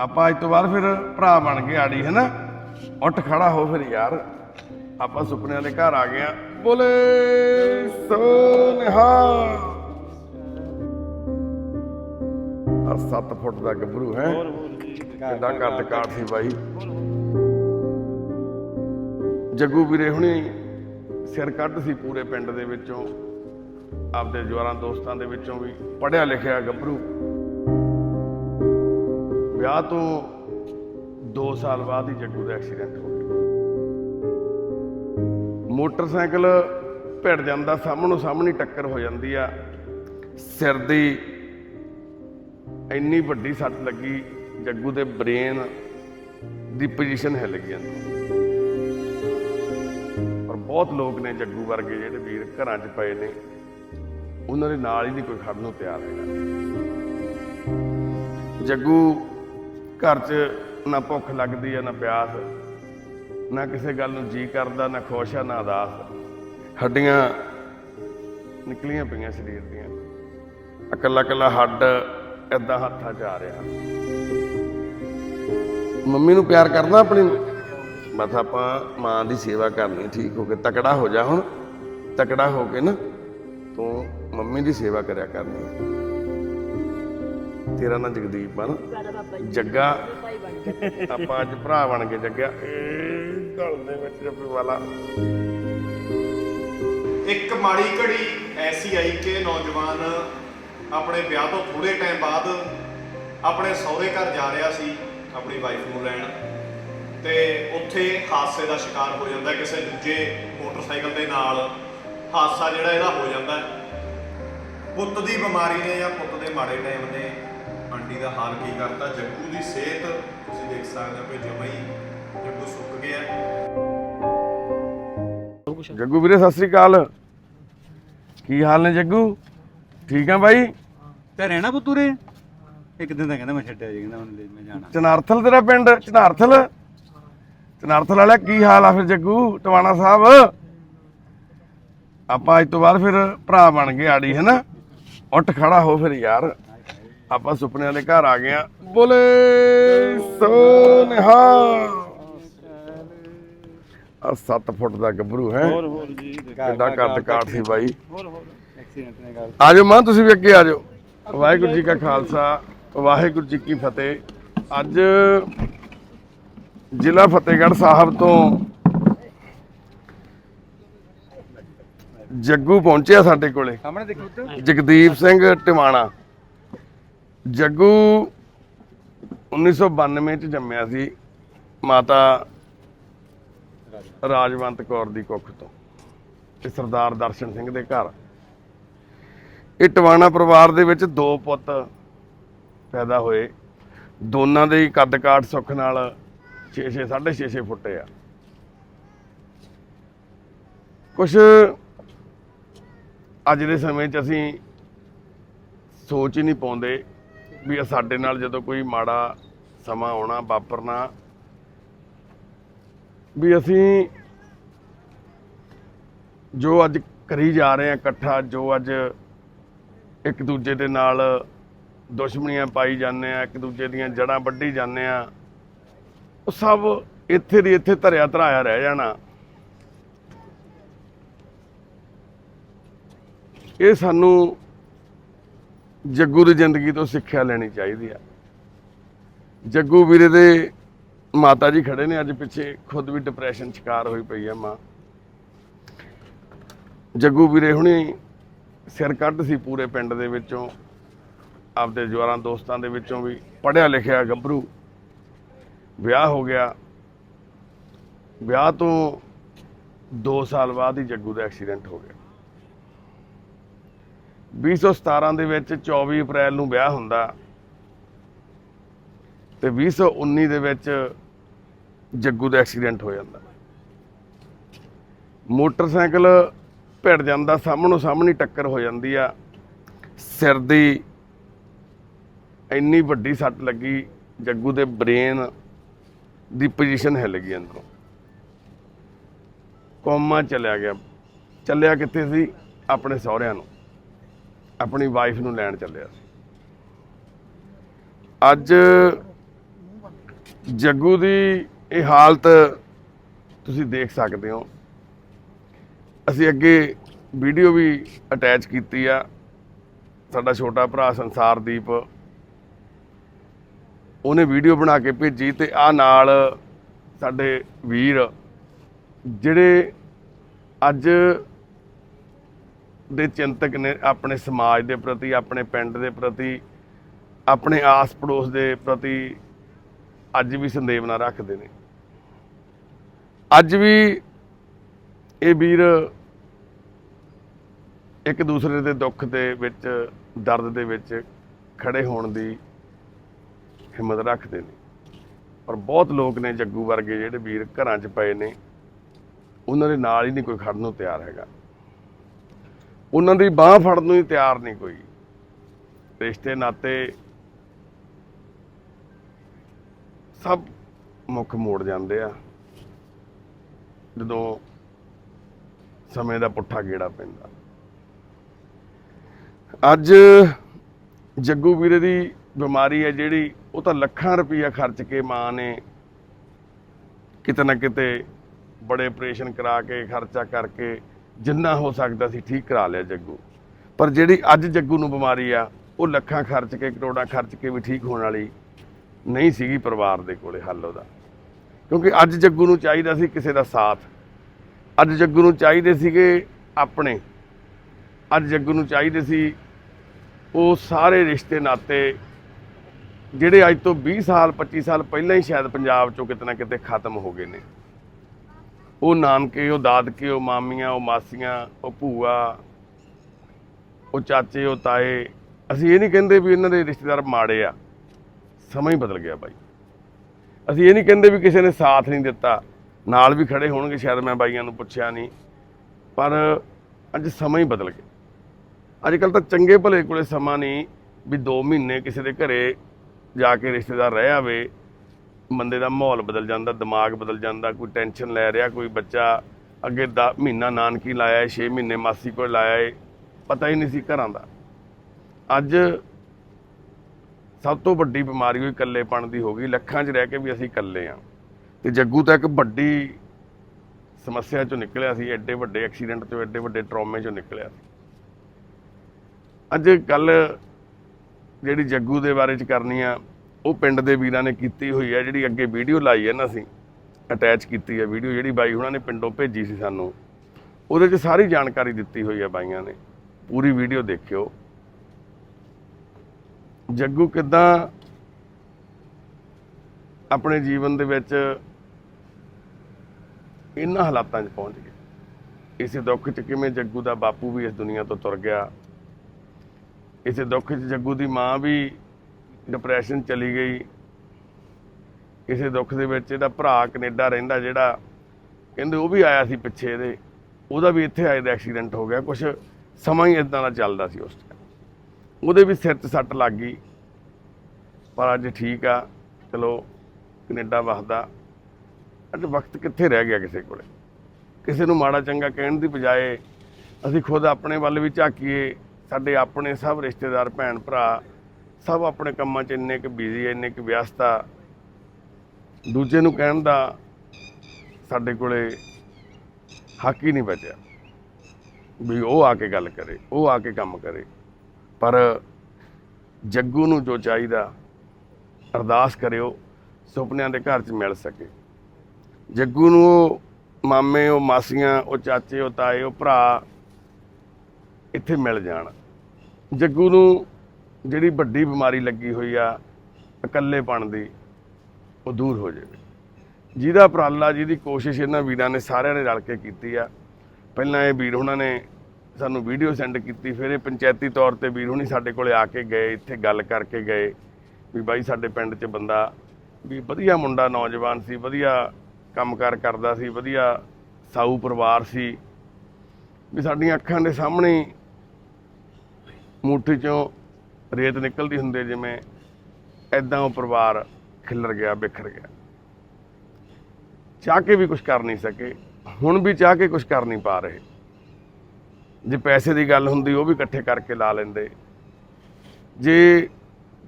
ਆਪਾਂ ਅੱਜ ਤੋਂ ਬਾਅਦ ਫਿਰ ਭਰਾ ਬਣ ਗਏ ਆੜੀ ਹੈ ਨਾ ਉੱਠ ਖੜਾ ਹੋ ਫਿਰ ਯਾਰ। ਆਪਾਂ ਸੁਪਨਿਆਂ ਦੇ ਘਰ ਆ ਗਏ ਆ ਬੋਲੇ ਸੋਨਿਹਾ। ਆ 7 ਫੁੱਟ ਦਾ ਗੱਭਰੂ ਹੈ। ਕਿੱਡਾ ਕੱਦ ਕਾਠ ਸੀ ਬਾਈ? ਜੱਗੂ ਵੀਰੇ ਹੁਣੀ ਸਿਰ ਕੱਢ ਸੀ ਪੂਰੇ ਪਿੰਡ ਦੇ ਵਿੱਚੋਂ। ਆਪਦੇ ਜਵਾਰਾਂ ਦੋਸਤਾਂ ਦੇ ਵਿੱਚੋਂ ਵੀ ਪੜਿਆ ਲਿਖਿਆ ਗੱਭਰੂ। ਵਿਆਹ ਤੋਂ 2 ਸਾਲ ਬਾਅਦ ਹੀ ਜੱਗੂ ਦਾ ਐਕਸੀਡੈਂਟ ਹੋ ਗਿਆ। ਮੋਟਰਸਾਈਕਲ ਭਿੜ ਜਾਂਦਾ, ਸਾਹਮਣੋਂ ਸਾਹਮਣੀ ਟੱਕਰ ਹੋ ਜਾਂਦੀ ਆ। ਸਿਰ ਦੀ ਇੰਨੀ ਵੱਡੀ ਸੱਟ ਲੱਗੀ, ਜੱਗੂ ਦੇ ਬ੍ਰੇਨ ਦੀ ਪੋਜੀਸ਼ਨ ਹਿੱਲ ਗਈ ਅੰਦਰ। ਪਰ ਬਹੁਤ ਲੋਕ ਨੇ ਜੱਗੂ ਵਰਗੇ ਜਿਹੜੇ ਵੀਰ ਘਰਾਂ 'ਚ ਪਏ ਨੇ, ਉਹਨਾਂ ਦੇ ਨਾਲ ਹੀ ਨਹੀਂ ਕੋਈ ਖੜਨ ਨੂੰ ਤਿਆਰ ਹੈਗਾ। ਜੱਗੂ ਘਰ 'ਚ ਨਾ ਭੁੱਖ ਲੱਗਦੀ ਆ, ਨਾ ਪਿਆਸ, ਨਾ ਕਿਸੇ ਗੱਲ ਨੂੰ ਜੀ ਕਰਦਾ, ਨਾ ਖੁਸ਼ ਆ, ਨਾ ਅਦਾਸ ਹੱਡੀਆਂ ਨਿਕਲੀਆਂ ਪਈਆਂ ਸਰੀਰ ਦੀਆਂ। ਇਕੱਲਾ ਇਕੱਲਾ ਹੱਡ ਏਦਾਂ ਹੱਥਾਂ 'ਚ ਆ ਰਿਹਾ। ਮੰਮੀ ਨੂੰ ਪਿਆਰ ਕਰਦਾ ਆਪਣੀ ਨੂੰ? ਬਸ ਆਪਾਂ ਮਾਂ ਦੀ ਸੇਵਾ ਕਰਨੀ ਠੀਕ ਹੋ ਕੇ। ਤਕੜਾ ਹੋ ਜਾ ਹੁਣ। ਤਕੜਾ ਹੋ ਕੇ ਨਾ ਤੂੰ ਮੰਮੀ ਦੀ ਸੇਵਾ ਕਰਿਆ ਕਰਨੀ ਤੇਰਾ ਨਾਂ ਜਗਦੀਪ ਆ ਨਾ। ਜੱਗਾ। ਆਪਾਂ ਅੱਜ ਭਰਾ ਬਣ ਕੇ ਜੱਗਿਆ ਇਹ ਘਰ ਦੇ ਵਿੱਚ ਜੱਪੀ ਵਾਲਾ ਇੱਕ ਮਾੜੀ ਘੜੀ ਐਸੀ ਆਈ ਕਿ ਨੌਜਵਾਨ ਆਪਣੇ ਵਿਆਹ ਤੋਂ ਥੋੜੇ ਟਾਈਮ ਬਾਅਦ ਆਪਣੇ ਸਹੁਰੇ ਘਰ ਜਾ ਰਿਹਾ ਸੀ ਆਪਣੀ ਵਾਈਫ ਨੂੰ ਲੈਣ। ਤੇ ਉੱਥੇ ਹਾਦਸੇ ਦਾ ਸ਼ਿਕਾਰ ਹੋ ਜਾਂਦਾ। ਕਿਸੇ ਦੂਜੇ ਮੋਟਰਸਾਈਕਲ ਦੇ ਨਾਲ। ਹਾਦਸਾ ਜਿਹੜਾ ਇਹਦਾ ਹੋ ਜਾਂਦਾ। ਪੁੱਤ ਦੀ ਬਿਮਾਰੀ ਨੇ ਜਾਂ ਪੁੱਤ ਦੇ ਮਾੜੇ ਟਾਈਮ ਨੇ ਆਂਟੀ ਦਾ ਹਾਲ ਕੀ ਕਰਤਾ? ਜੱਗੂ ਦੀ ਸਿਹਤ ਤੁਸੀਂ ਦੇਖ ਸਕਦੇ ਹੋ ਕਿ ਜਮਾ ਹੀ ਜੱਗੂ ਸੁੱਕ ਗਿਆ। ਜੱਗੂ ਵੀਰੇ ਸਤਿ ਸ੍ਰੀ ਅਕਾਲ। ਕੀ ਹਾਲ ਨੇ ਜੱਗੂ? ਠੀਕ ਆ ਬਾਈ? ਤੇ ਰਹਿਣਾ ਪੁੱਤੂਰੇ? ਇੱਕ ਦਿਨ ਤਾਂ ਕਹਿੰਦਾ ਮੈਂ ਛੱਡਿਆ ਜੀ ਕਹਿੰਦਾ ਹੁਣ ਲੈ ਮੈਂ ਜਾਣਾ। ਚਨਾਰਥਲ ਤੇਰਾ ਪਿੰਡ ਚਨਾਰਥਲ? ਚਨਾਰਥਲ ਵਾਲਾ ਕੀ ਹਾਲ ਆ ਫਿਰ ਜੱਗੂ? ਟਵਾਣਾ ਸਾਹਿਬ? ਆਪਾਂ ਅੱਜ ਤੋਂ ਬਾਅਦ ਫਿਰ ਭਰਾ ਬਣ ਗਏ ਆੜੀ ਹੈ ਨਾ ਉੱਠ ਖੜਾ ਹੋ ਫਿਰ ਯਾਰ। ਆਪਾਂ ਸੁਪਨਿਆਂ ਦੇ ਘਰ ਆ ਗਏ ਆ ਬੋਲੇ ਸੋਨਿਹਾ। ਆ 7 ਫੁੱਟ ਦਾ ਗੱਭਰੂ ਹੈ। ਕਿੱਡਾ ਕੱਦ ਕਾਠ ਸੀ ਬਾਈ। ਐਕਸੀਡੈਂਟ ਨੇ ਗੱਲ ਆਜੋ ਮਾਂ ਤੁਸੀਂ ਵੀ ਅੱਗੇ ਆਜੋ। ਵਾਹਿਗੁਰੂ ਜੀ ਕਾ ਖਾਲਸਾ ਵਾਹਿਗੁਰੂ ਜੀ ਕੀ ਫਤਿਹ। ਅੱਜ ਜ਼ਿਲ੍ਹਾ ਫਤਿਹਗੜ੍ਹ ਸਾਹਿਬ ਤੋਂ ਜੱਗੂ ਪਹੁੰਚਿਆ ਸਾਡੇ ਕੋਲੇ। ਸਾਹਮਣੇ ਦੇਖੋ ਜਗਦੀਪ ਸਿੰਘ ਟਿਵਾਣਾ। ਜੱਗੂ 1992 ਚ ਜੰਮਿਆ ਸੀ ਮਾਤਾ ਰਾਜਵੰਤ ਕੌਰ ਦੀ ਕੁੱਖ ਤੋਂ, ਤੇ ਸਰਦਾਰ ਦਰਸ਼ਨ ਸਿੰਘ ਦੇ ਘਰ। ਇਹ ਟਵਾਣਾ ਪਰਿਵਾਰ ਦੇ ਵਿੱਚ ਦੋ ਪੁੱਤ ਪੈਦਾ ਹੋਏ। ਦੋਨਾਂ ਦੇ ਹੀ ਕੱਦ ਕਾਠ ਸੁੱਖ ਨਾਲ 6-6 6.5 ਫੁੱਟ ਆ। ਕੁਝ ਅੱਜ ਦੇ ਸਮੇਂ 'ਚ ਅਸੀਂ ਸੋਚ ਹੀ ਨਹੀਂ ਪਾਉਂਦੇ ਵੀ ਸਾਡੇ ਨਾਲ ਜਦੋਂ ਕੋਈ ਮਾੜਾ ਸਮਾਂ ਆਉਣਾ, ਵਾਪਰਨਾ, ਵੀ ਅਸੀਂ ਜੋ ਅੱਜ ਕਰੀ ਜਾ ਰਹੇ ਆ ਇਕੱਠਾ, ਜੋ ਅੱਜ ਇੱਕ ਦੂਜੇ ਦੇ ਨਾਲ ਦੁਸ਼ਮਣੀਆਂ ਪਾਈ ਜਾਂਦੇ ਆ ਇੱਕ ਦੂਜੇ ਦੀਆਂ ਜੜਾਂ ਵੱਢੀ ਜਾਂਦੇ ਆ ਉਹ ਸਭ ਇੱਥੇ ਦੀ ਇੱਥੇ ਧਰਿਆ ਧਰਾਇਆ ਰਹਿ ਜਾਣਾ। ਇਹ ਸਾਨੂੰ ਜੱਗੂ ਦੀ ਜ਼ਿੰਦਗੀ ਤੋਂ ਸਿੱਖਿਆ ਲੈਣੀ ਚਾਹੀਦੀ ਆ। ਜੱਗੂ ਵੀਰੇ ਦੇ ਮਾਤਾ ਜੀ ਖੜੇ ਨੇ, ਅੱਜ ਪਿੱਛੇ ਖੁਦ ਵੀ ਡਿਪਰੈਸ਼ਨ ਸ਼ਿਕਾਰ ਹੋਈ ਪਈ ਆ ਮਾਂ। ਜੱਗੂ ਵੀਰੇ ਹੁਣੀ ਸਿਰ ਕੱਢ ਸੀ ਪੂਰੇ ਪਿੰਡ ਦੇ ਵਿੱਚੋਂ, ਆਪਦੇ ਜਵਾਰਾਂ ਦੋਸਤਾਂ ਦੇ ਵਿੱਚੋਂ ਵੀ ਪੜਿਆ ਲਿਖਿਆ ਗੱਭਰੂ। ਵਿਆਹ ਹੋ ਗਿਆ। ਵਿਆਹ ਤੋਂ 2 ਸਾਲ ਬਾਅਦ ਹੀ ਜੱਗੂ ਦਾ ਐਕਸੀਡੈਂਟ ਹੋ ਗਿਆ। 2017 ਦੇ ਵਿੱਚ 24 ਅਪ੍ਰੈਲ ਨੂੰ ਵਿਆਹ ਹੁੰਦਾ ਤੇ 2019 ਦੇ ਵਿੱਚ ਜੱਗੂ ਦਾ ਐਕਸੀਡੈਂਟ ਹੋ ਜਾਂਦਾ। ਮੋਟਰਸਾਈਕਲ ਭਿੜ ਜਾਂਦਾ, ਸਾਹਮਣੋਂ ਸਾਹਮਣੀ ਟੱਕਰ ਹੋ ਜਾਂਦੀ ਆ। ਸਿਰ ਦੀ ਇੰਨੀ ਵੱਡੀ ਸੱਟ ਲੱਗੀ, ਜੱਗੂ ਦੇ ਬ੍ਰੇਨ ਦੀ ਪੋਜੀਸ਼ਨ ਹਿੱਲ ਗਈ ਅੰਦਰੋਂ। ਕੋਮਾ ਚਲਿਆ ਗਿਆ। ਚੱਲਿਆ ਕਿੱਥੇ ਸੀ? ਆਪਣੇ ਸਹੁਰਿਆਂ ਨੂੰ। ਆਪਣੀ ਵਾਈਫ ਨੂੰ ਲੈਣ ਚੱਲਿਆ ਸੀ। ਅੱਜ ਜੱਗੂ ਦੀ ਇਹ ਹਾਲਤ ਤੁਸੀਂ ਦੇਖ ਸਕਦੇ ਹੋ। ਅਸੀਂ ਅੱਗੇ ਵੀਡੀਓ ਵੀ ਅਟੈਚ ਕੀਤੀ ਆ। ਸਾਡਾ ਛੋਟਾ ਭਰਾ ਸੰਸਾਰਦੀਪ ਉਹਨੇ ਵੀਡੀਓ ਬਣਾ ਕੇ ਭੇਜੀ ਤੇ ਆ ਨਾਲ ਸਾਡੇ ਵੀਰ, ਜਿਹੜੇ ਅੱਜ ਦੇ ਚਿੰਤਕ ਨੇ ਆਪਣੇ ਸਮਾਜ ਦੇ ਪ੍ਰਤੀ, ਆਪਣੇ ਪਿੰਡ ਦੇ ਪ੍ਰਤੀ, ਆਪਣੇ ਆਸ ਪੜੋਸ ਦੇ ਪ੍ਰਤੀ ਅੱਜ ਵੀ ਸੰਦੇਵਨਾ ਰੱਖਦੇ ਨੇ। ਅੱਜ ਵੀ ਇਹ ਵੀਰ ਇੱਕ ਦੂਸਰੇ ਦੇ ਦੁੱਖ ਦੇ ਵਿੱਚ, ਦਰਦ ਦੇ ਵਿੱਚ ਖੜੇ ਹੋਣ ਦੀ ਹਿੰਮਤ ਰੱਖਦੇ ਨੇ। ਪਰ ਬਹੁਤ ਲੋਕ ਨੇ ਜੱਗੂ ਵਰਗੇ ਜਿਹੜੇ ਵੀਰ ਘਰਾਂ 'ਚ ਪਏ ਨੇ, ਉਹਨਾਂ ਦੇ ਨਾਲ ਹੀ ਨਹੀਂ ਕੋਈ ਖੜਨ ਨੂੰ ਤਿਆਰ ਹੈਗਾ। ਉਹਨਾਂ ਦੀ ਬਾਹ ਫੜਨ ਨੂੰ ਹੀ ਤਿਆਰ ਨਹੀਂ ਕੋਈ। ਰਿਸ਼ਤੇ, ਨਾਤੇ ਸਭ ਮੁੱਖ ਮੋੜ ਜਾਂਦੇ ਆ। ਜਦੋਂ ਸਮੇਂ ਦਾ ਪੁੱਠਾ ਗੇੜਾ ਪੈਂਦਾ। ਅੱਜ ਜੱਗੂ ਵੀਰੇ ਦੀ ਬਿਮਾਰੀ ਹੈ ਜਿਹੜੀ, ਉਹ ਤਾਂ ਲੱਖਾਂ ਰੁਪਈਆ ਖਰਚ ਕੇ ਮਾਂ ਨੇ ਕਿਤੇ ਨਾ ਕਿਤੇ ਬੜੇ ਆਪਰੇਸ਼ਨ ਕਰਾ ਕੇ, ਖਰਚਾ ਕਰਕੇ ਜਿੰਨਾ ਹੋ ਸਕਦਾ ਸੀ ਠੀਕ ਕਰਾ ਲਿਆ ਜੱਗੂ। ਪਰ ਜਿਹੜੀ ਅੱਜ ਜੱਗੂ ਨੂੰ ਬਿਮਾਰੀ ਆ, ਉਹ ਲੱਖਾਂ ਖਰਚ ਕੇ, ਕਰੋੜਾਂ ਖਰਚ ਕੇ ਵੀ ਠੀਕ ਹੋਣ ਵਾਲੀ ਨਹੀਂ ਸੀਗੀ ਪਰਿਵਾਰ ਦੇ ਕੋਲੇ ਹੱਲ ਉਹਦਾ। ਕਿਉਂਕਿ ਅੱਜ ਜੱਗੂ ਨੂੰ ਚਾਹੀਦਾ ਸੀ ਕਿਸੇ ਦਾ ਸਾਥ। ਅੱਜ ਜੱਗੂ ਨੂੰ ਚਾਹੀਦੇ ਸੀਗੇ ਆਪਣੇ। ਅੱਜ ਜੱਗੂ ਨੂੰ ਚਾਹੀਦੇ ਸੀ ਉਹ ਸਾਰੇ ਰਿਸ਼ਤੇ ਨਾਤੇ, ਜਿਹੜੇ ਅੱਜ ਤੋਂ 20 ਸਾਲ 25 ਸਾਲ ਪਹਿਲਾਂ ਹੀ ਸ਼ਾਇਦ ਪੰਜਾਬ ਚੋਂ ਕਿਤੇ ਨਾ ਕਿਤੇ ਖਤਮ ਹੋ ਗਏ ਨੇ। ਉਹ ਨਾਨਕੇ, ਉਹ ਦਾਦਕੇ, ਉਹ ਮਾਮੀਆਂ, ਉਹ ਮਾਸੀਆਂ, ਉਹ ਭੂਆ, ਉਹ ਚਾਚੇ, ਉਹ ਤਾਏ, ਅਸੀਂ ਇਹ ਨਹੀਂ ਕਹਿੰਦੇ ਵੀ ਇਹਨਾਂ ਦੇ ਰਿਸ਼ਤੇਦਾਰ ਮਾੜੇ ਆ। ਸਮਾਂ ਹੀ ਬਦਲ ਗਿਆ ਬਾਈ। ਅਸੀਂ ਇਹ ਨਹੀਂ ਕਹਿੰਦੇ ਵੀ ਕਿਸੇ ਨੇ ਸਾਥ ਨਹੀਂ ਦਿੱਤਾ। ਨਾਲ ਵੀ ਖੜੇ ਹੋਣਗੇ ਸ਼ਾਇਦ, ਮੈਂ ਬਾਈਆਂ ਨੂੰ ਪੁੱਛਿਆ ਨਹੀਂ। ਪਰ ਅੱਜ ਸਮਾਂ ਹੀ ਬਦਲ ਗਿਆ। ਅੱਜ ਕੱਲ ਤਾਂ ਚੰਗੇ ਭਲੇ ਕੋਲੇ ਸਮਾਂ ਨਹੀਂ ਵੀ 2 ਮਹੀਨੇ ਕਿਸੇ ਦੇ ਘਰੇ ਜਾ ਕੇ ਰਿਸ਼ਤੇਦਾਰ ਰਹਿ ਆਵੇ। ਬੰਦੇ ਦਾ ਮਾਹੌਲ ਬਦਲ ਜਾਂਦਾ, ਦਿਮਾਗ ਬਦਲ ਜਾਂਦਾ, ਕੋਈ ਟੈਨਸ਼ਨ ਲੈ ਰਿਹਾ, ਕੋਈ ਬੱਚਾ ਅੱਗੇ ਦਾ ਮਹੀਨਾ ਨਾਨਕੀ ਲਾਇਆ 6 ਮਹੀਨੇ ਮਾਸੀ ਕੋਲ ਲਾਇਆ ਏ, ਪਤਾ ਹੀ ਨਹੀਂ ਸੀ ਘਰਾਂ ਦਾ। ਅੱਜ ਸਭ ਤੋਂ ਵੱਡੀ ਬਿਮਾਰੀ ਹੋਈ ਇਕੱਲੇਪਣ ਦੀ ਹੋ ਗਈ, ਲੱਖਾਂ 'ਚ ਰਹਿ ਕੇ ਵੀ ਅਸੀਂ ਇਕੱਲੇ ਆ। ਤੇ ਜੱਗੂ ਤਾਂ ਇੱਕ ਵੱਡੀ ਸਮੱਸਿਆ 'ਚੋਂ ਨਿਕਲਿਆ ਸੀ, ਐਡੇ ਵੱਡੇ ਐਕਸੀਡੈਂਟ 'ਚੋਂ, ਐਡੇ ਵੱਡੇ ਟਰਾਮੇ 'ਚੋਂ ਨਿਕਲਿਆ ਸੀ। ਅੱਜ ਕੱਲ ਜਿਹੜੀ ਜੱਗੂ ਦੇ ਬਾਰੇ 'ਚ ਕਰਨੀ ਆ ਉਹ ਪਿੰਡ ਦੇ ਵੀਰਾਂ ਨੇ ਕੀਤੀ ਹੋਈ ਹੈ, ਜਿਹੜੀ ਅੱਗੇ ਵੀਡੀਓ ਲਾਈ ਹੈ ਨਾ ਅਸੀਂ ਅਟੈਚ ਕੀਤੀ ਹੈ ਵੀਡੀਓ, ਜਿਹੜੀ ਬਾਈ ਉਹਨਾਂ ਨੇ ਪਿੰਡੋਂ ਭੇਜੀ ਸੀ ਸਾਨੂੰ। ਉਹਦੇ 'ਚ ਸਾਰੀ ਜਾਣਕਾਰੀ ਦਿੱਤੀ ਹੋਈ ਹੈ ਬਾਈਆਂ ਨੇ। ਪੂਰੀ ਵੀਡੀਓ ਦੇਖਿਓ। ਜੱਗੂ, ਕਿਦਾਂ ਆਪਣੇ ਜੀਵਨ ਦੇ ਵਿੱਚ ਇਹਨਾਂ ਹਾਲਾਤਾਂ 'ਚ ਪਹੁੰਚ ਗਿਆ ਇਸੇ ਦੁੱਖ 'ਚ ਕਿਵੇਂ ਜੱਗੂ ਦਾ ਬਾਪੂ ਵੀ ਇਸ ਦੁਨੀਆ ਤੋਂ ਤੁਰ ਗਿਆ? ਇਸੇ ਦੁੱਖ 'ਚ ਜੱਗੂ ਦੀ ਮਾਂ ਵੀ ਡਿਪਰੈਸ਼ਨ ਚਲੀ ਗਈ। ਕਿਸੇ ਦੁੱਖ ਦੇ ਵਿੱਚ ਇਹਦਾ ਭਰਾ ਕੈਨੇਡਾ ਰਹਿੰਦਾ ਜਿਹੜਾ, ਕਹਿੰਦੇ ਉਹ ਵੀ ਆਇਆ ਸੀ ਪਿੱਛੇ ਇਹਦੇ। ਉਹਦਾ ਵੀ ਇੱਥੇ ਆਏ ਦਾ ਐਕਸੀਡੈਂਟ ਹੋ ਗਿਆ। ਕੁਝ ਸਮਾਂ ਹੀ ਇਦਾਂ ਦਾ ਚੱਲਦਾ ਸੀ ਉਸ ਟਾਈਮ ਉਹਦੇ ਵੀ ਸਿਰ 'ਚ ਸੱਟ ਲੱਗ ਗਈ। ਪਰ ਅੱਜ ਠੀਕ ਆ। ਚਲੋ, ਕੈਨੇਡਾ ਵਸਦਾ। ਅੱਜ ਵਕਤ ਕਿੱਥੇ ਰਹਿ ਗਿਆ ਕਿਸੇ ਕੋਲੇ? ਕਿਸੇ ਨੂੰ ਮਾੜਾ ਚੰਗਾ ਕਹਿਣ ਦੀ ਬਜਾਏ ਅਸੀਂ ਖੁਦ ਆਪਣੇ ਵੱਲ ਵੀ ਝਾਕੀਏ। ਸਾਡੇ ਆਪਣੇ ਸਭ ਰਿਸ਼ਤੇਦਾਰ ਭੈਣ ਭਰਾ ਸਭ ਆਪਣੇ ਕੰਮਾਂ 'ਚ ਇੰਨੇ ਕੁ ਬਿਜ਼ੀ ਇੰਨੇ ਕੁ ਵਿਅਸਤਾ ਦੂਜੇ ਨੂੰ ਕਹਿਣ ਦਾ ਸਾਡੇ ਕੋਲੇ ਹੱਕ ਹੀ ਨਹੀਂ ਬਚਿਆ। ਵੀ ਉਹ ਆ ਕੇ ਗੱਲ ਕਰੇ, ਉਹ ਆ ਕੇ ਕੰਮ ਕਰੇ। ਪਰ ਜੱਗੂ ਨੂੰ ਜੋ ਚਾਹੀਦਾ, ਅਰਦਾਸ ਕਰਿਓ, ਸੁਪਨਿਆਂ ਦੇ ਘਰ 'ਚ ਮਿਲ ਸਕੇ। ਜੱਗੂ ਨੂੰ ਉਹ ਮਾਮੇ, ਉਹ ਮਾਸੀਆਂ, ਉਹ ਚਾਚੇ, ਉਹ ਤਾਏ, ਉਹ ਭਰਾ ਇੱਥੇ ਮਿਲ ਜਾਣ। ਜੱਗੂ ਨੂੰ ਜਿਹੜੀ ਵੱਡੀ ਬਿਮਾਰੀ ਲੱਗੀ ਹੋਈ ਆ, ਇਕੱਲੇਪਣ ਦੀ, ਉਹ ਦੂਰ ਹੋ ਜਾਵੇ। ਜਿਹਦਾ ਉਪਰਾਲਾ, ਜਿਹਦੀ ਕੋਸ਼ਿਸ਼ ਇਹਨਾਂ ਵੀਰਾਂ ਨੇ ਸਾਰਿਆਂ ਨੇ ਰਲ ਕੇ ਕੀਤੀ ਆ। ਪਹਿਲਾਂ ਇਹ ਵੀਰ ਉਹਨਾਂ ਨੇ ਸਾਨੂੰ ਵੀਡੀਓ ਸੈਂਡ ਕੀਤੀ, ਫਿਰ ਇਹ ਪੰਚਾਇਤੀ ਤੌਰ ਤੇ ਵੀਰ ਹੁਣੀ ਸਾਡੇ ਕੋਲੇ ਆ ਕੇ ਗਏ, ਇੱਥੇ ਗੱਲ ਕਰਕੇ ਗਏ ਵੀ ਬਾਈ ਸਾਡੇ ਪਿੰਡ 'ਚ ਬੰਦਾ ਵੀ ਵਧੀਆ ਮੁੰਡਾ ਨੌਜਵਾਨ ਸੀ, ਵਧੀਆ ਕੰਮਕਾਰ ਕਰਦਾ ਸੀ, ਵਧੀਆ ਸਾਊ ਪਰਿਵਾਰ ਸੀ। ਵੀ ਸਾਡੀਆਂ ਅੱਖਾਂ ਦੇ ਸਾਹਮਣੇ ਮੂਠੀ ਚੋਂ ਰੇਤ ਨਿਕਲਦੀ ਹੁੰਦੀ ਜਿਵੇਂ ਐਦਾਂ ਉਹ ਪਰਿਵਾਰ ਖਿਲਰ ਗਿਆ, ਬਿਖਰ ਗਿਆ। ਚਾਹ ਕੇ ਵੀ ਕੁਝ ਕਰ ਨਹੀਂ ਸਕੇ, ਹੁਣ ਵੀ ਚਾਹ ਕੇ ਕੁਝ ਕਰ ਨਹੀਂ ਪਾ ਰਹੇ। ਜੇ ਪੈਸੇ ਦੀ ਗੱਲ ਹੁੰਦੀ, ਉਹ ਵੀ ਇਕੱਠੇ ਕਰਕੇ ਲਾ ਲੈਂਦੇ। ਜੇ